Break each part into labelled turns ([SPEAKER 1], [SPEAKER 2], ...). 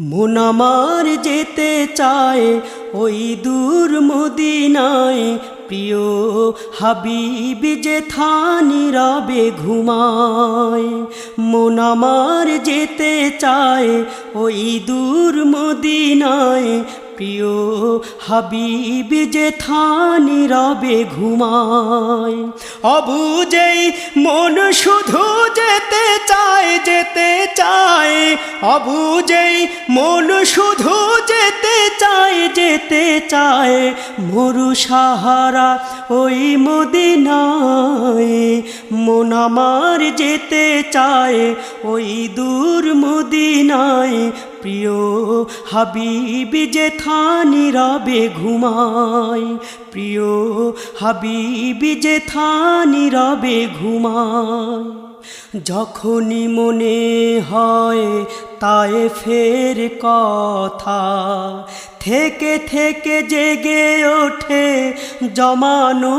[SPEAKER 1] মন আমার যেতে চায়, ওই দূর মদিনায়। প্রিয় হাবিব যে থানি রবে ঘুমায়। মন আমার যেতে চায়, ওই দূর মদিনায়। প্রিয় হাবিব যে থানি রবে ঘুমায়। অবুঝেই মন শুধু যেতে চায় যেতে চায়। অবুঝেই মন শুধু যেতে চায় যেতে চায়। মরু সাহারা ওই মদিনায়, মন আমার যেতে চায়। ওই দূর মদিনায় প্রিয় হাবিবি যে থানি রবে ঘুমায়। প্রিয় হাবিবি যে থানি রবে ঘুমায়। যখনই মনে হয় তাই ফের কথা? থেকে থেকে জেগে ওঠে জমানো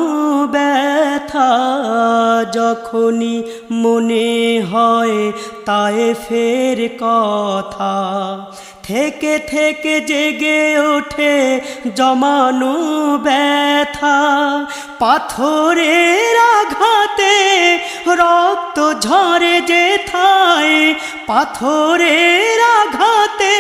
[SPEAKER 1] ব্যথা। যখনই মনে হয় তাই ফের কথা। থেকে থেকে জেগে ওঠে জমানো ব্যথা। পাথরের আঘাতে রক্ত ঝরে যেথায়, পাথরের আঘাতে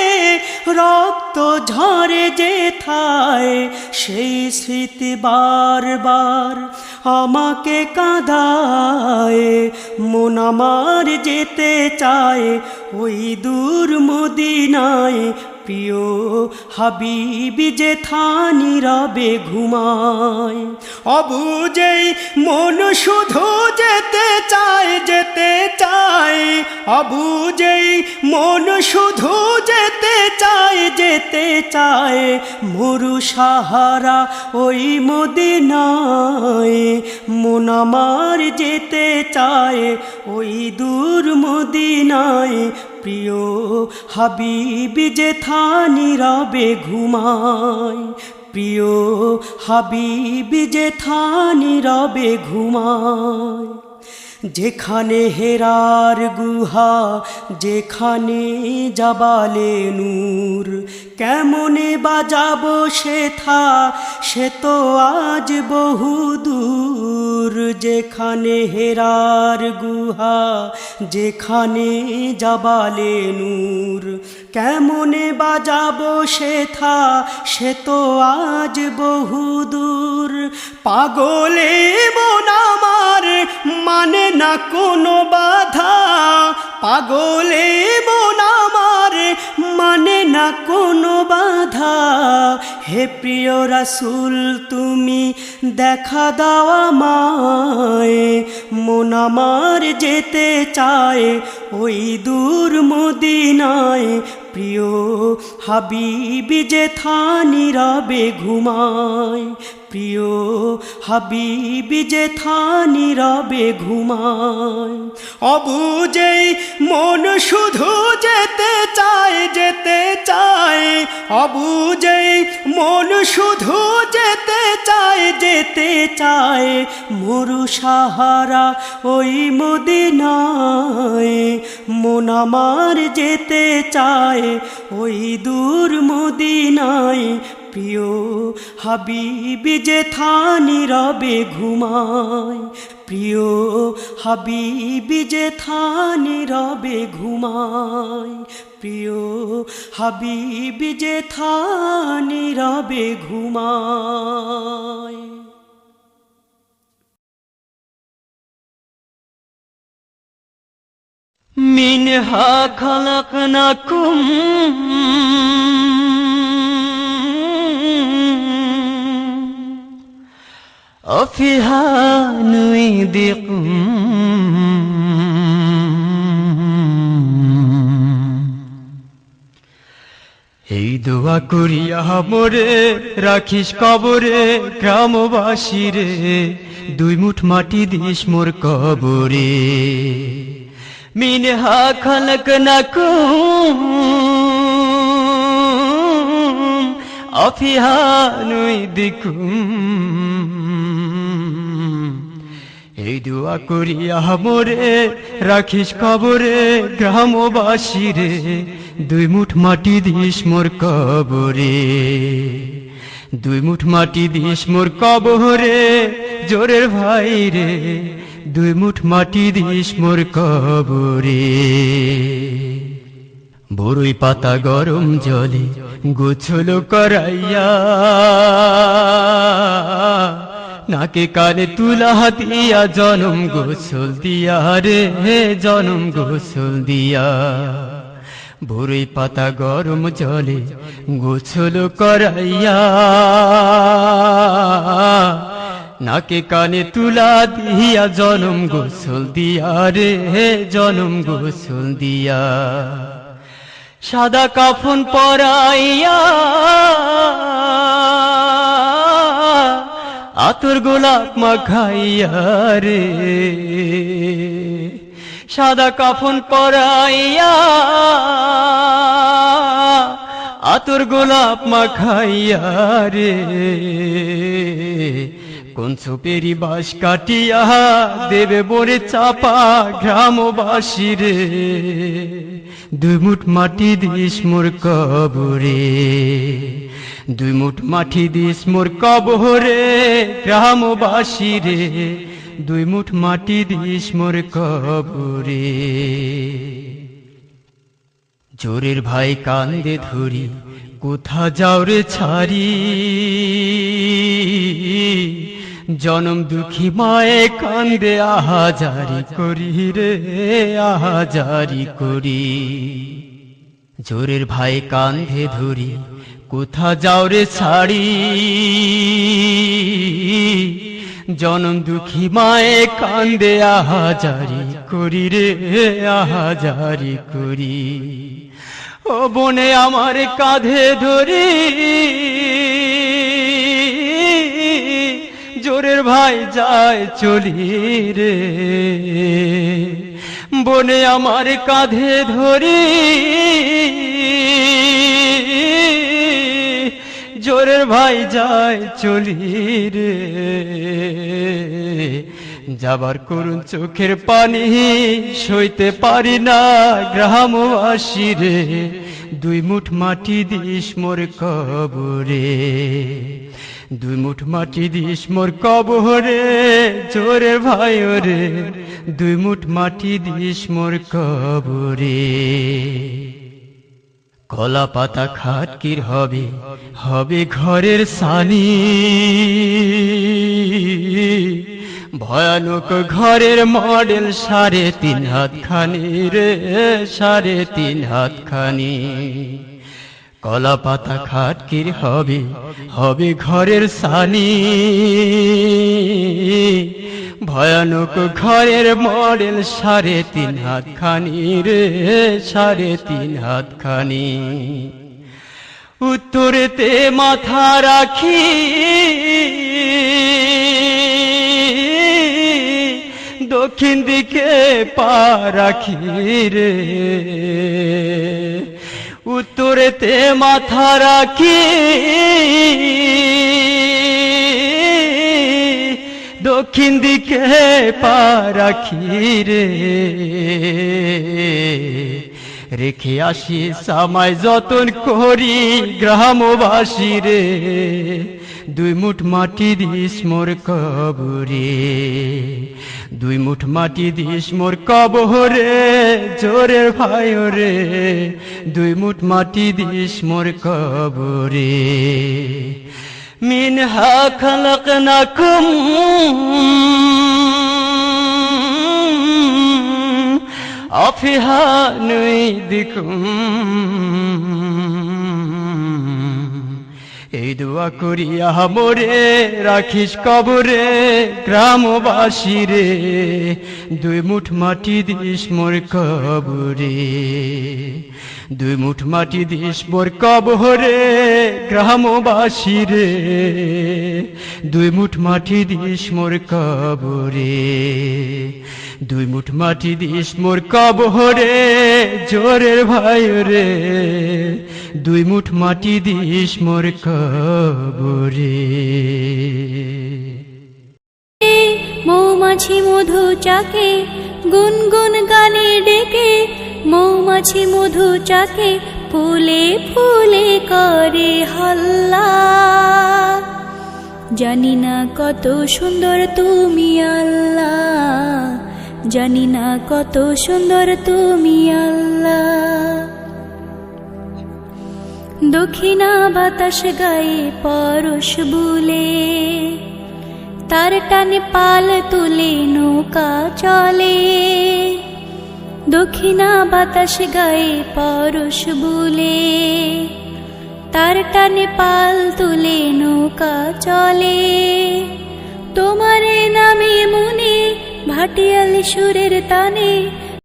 [SPEAKER 1] রক্ত ঝরে যেথায়, সেই স্মৃতি বারবার আমাকে কাঁদায়, মন আমার যেতে চায়, ওই দূর মদিনায় প্রিয় হাবিবি যে থানি রবে ঘুমায়। অবুজেই মন শুধু যেতে চায় যেতে চায়। অবুজেই মন শুধু যেতে চায়। যেতে চায় মরু সাহারা ওই মদিনায়। মন আমার যেতে চায় ওই দূর মদিনায়। প্রিয় হাবিবি যে থানি রবে ঘুমায়। প্রিয় হাবিবি যে থানি রবে ঘুমায়। যেখানে হেরার গুহা, যেখানে যাবালে নূর। কেমনে বাজাবো সেথা, সে তো আজ বহু দূর। যেখানে হেরার গুহা, যেখানে যাবালে নূর। কেমনে বাজাবো সেথা, সে তো আজ বহু দূর। পাগলে মন আমার মানে না কোনো বাধা। পাগলে বোন আমার মানে না কোনো বাধা। হে প্রিয় রাসুল, তুমি দেখা দাওয়া মায় মন আমার যেতে চায় ওই দূর মদিনায়। প্রিয় হাবিবি যে থানি রবে ঘুমায়। প্রিয় হাবিবি যে থানি রবে ঘুমায়। অবুঝেই মন শুধু যেতে চায় যেতে চায়। অবুঝেই মন শুধু যেতে চায় যেতে চায়। মরু সাহারা ওই মদিনায়। মন আমার যেতে চায় ওই দূর মদিনায়। প্রিয় হাবিবি যে থানি রবে ঘুমায়। প্রিয় হাবিবি যে থানে রবে ঘুমায়। প্রিয় হাবিবি যে থানে রবে ঘুমায়। মিনহা খালাক না কুম وفيها نعيدكم এই দোয়া করিয়া মরে রাখিস কবরে গ্রামবাসী রে দুই মুঠ মাটি দিস মোর কবরে মিনহা খলক নাকুম অফিহা নুই দিকুম
[SPEAKER 2] এই দোয়া করিয়া মোরে রাখিস কবরে গ্রামবাসী রে। দুই মুঠ মাটি দিস মোর কবরে, দুই মুঠ মাটি দিস মোর কবরে, জোরের ভাই রে। দুই মুঠ মাটি দিস মোর কবরে। বড়ই পাতা গরম জলে গোছল করাইয়া নাকে কানে তুলা দিয়া জনম গোসল দিয়া রে, হে জনম গোসল দিয়া। বড়ই পাতা গরম জলে গোছল করাইয়া, নাকে কানে তুলা দিয়া জনম গোসল দিয়া রে, হে জনম গোসল দিয়া। সাদা কাফন পরাইয়া আতর গোলাপ মাখাইয়া রে। সাদা কাফন পরাইয়া আতর গোলাপ মাখাইয়া রে। কোন সুপেরি বাস কাটিয়া দেবে বরে চাপা গ্রামবাসী রে। দুই মুঠ মাটি দিস মোর কবরে, দুই মুঠ মাটি দিস মোর কবরে গ্রামবাসী রে। দুই মুঠ মাটি দিস মোর কবরে। জোরের ভাই কান্দে ধরি, কোথা যাও রে ছাড়ি? জনম দুঃখী মায়ে কান্দে আহা জারি করি রে আহা জারি করি। জোরের ভাই কান্ধে ধরি, কোথা যাও রে ছাড়ি? জনম দুঃখী মায়ে কান্দে আহা জারি করি রে আহা জারি করি। ও বনে আমার কাঁধে ধরি জোরের ভাই যায় চলি রে। বনে আমার কাঁধে ধরি। জোরের ভাই যায় চলি রে। যাবার করুন চোখের পানি সইতে পারি না গ্রামবাসী রে। দুই মুঠ মাটি দিস মোর কবরে। দুই মুঠ মাটি দিস মোর কবরে জোরের ভাই রে। দুই মুঠ মাটি দিস মোর কবরে। কলা পাতা খাটকির হবে হবে ঘরের সানি। ভয়ানক ঘরের মডেল সাড়ে তিন হাত খানি রে, সাড়ে তিন হাত খানি কলা পাতা খাটকির হবে হবে ঘরের সানি। ভয়ানক ঘরের মডেল সাড়ে তিন হাত খানি রে, সাড়ে তিন হাত খানি উত্তরেতে মাথা রাখি। দক্ষিণ দিকে পা রাখি রে। উত্তরেতে মাথা রাখি। দক্ষিণ দিকে পা রাখি রে। রেখে আসি সামায় যতন করি গ্রামবাসী রে। দুই মুঠ মাটি দিস মোর কবরে, দুই মুঠ মাটি দিস মোর কবরে, জোরের ভাইরে দুই মুঠ মাটি দিস মোর কবরে। মিনহা খলকনাকুম অফিহা নই দিকুম। এই দোয়া করিয়া মোরে রাখিস কবরে গ্রামবাসী রে। দুই মুঠ মাটি দিস মোর কবরে। দুই মুঠ মাটি দিস মোর কবরে গ্রামবাসী রে। দুই মুঠ মাটি দিস মোর কবরে। দুই মুঠ মাটি দিস মোর কবরে, জোরের ভাই রে। দুই মুঠ মাটি দিস মোর কবরে।
[SPEAKER 3] মৌমাছি মধু চাকে, গুনগুন গানে ডেকে। মৌমাছি মধু চাকে, ফুলে ফুলে করে হল্লা। জানি না কত সুন্দর তুমি আল্লাহ জানি না কত সুন্দর তুমি আল্লাহ। দক্ষিণা বাতাস গায়ে পরশ বুলে, তার টানে পাল তুলে নৌকা চলে। দক্ষিণা বাতাস গায়ে পরশ বুলে, তার টানে পাল তুলে নৌকা চলে। তোমারে নামে মনে ভাটিয়ালি সুরের তানে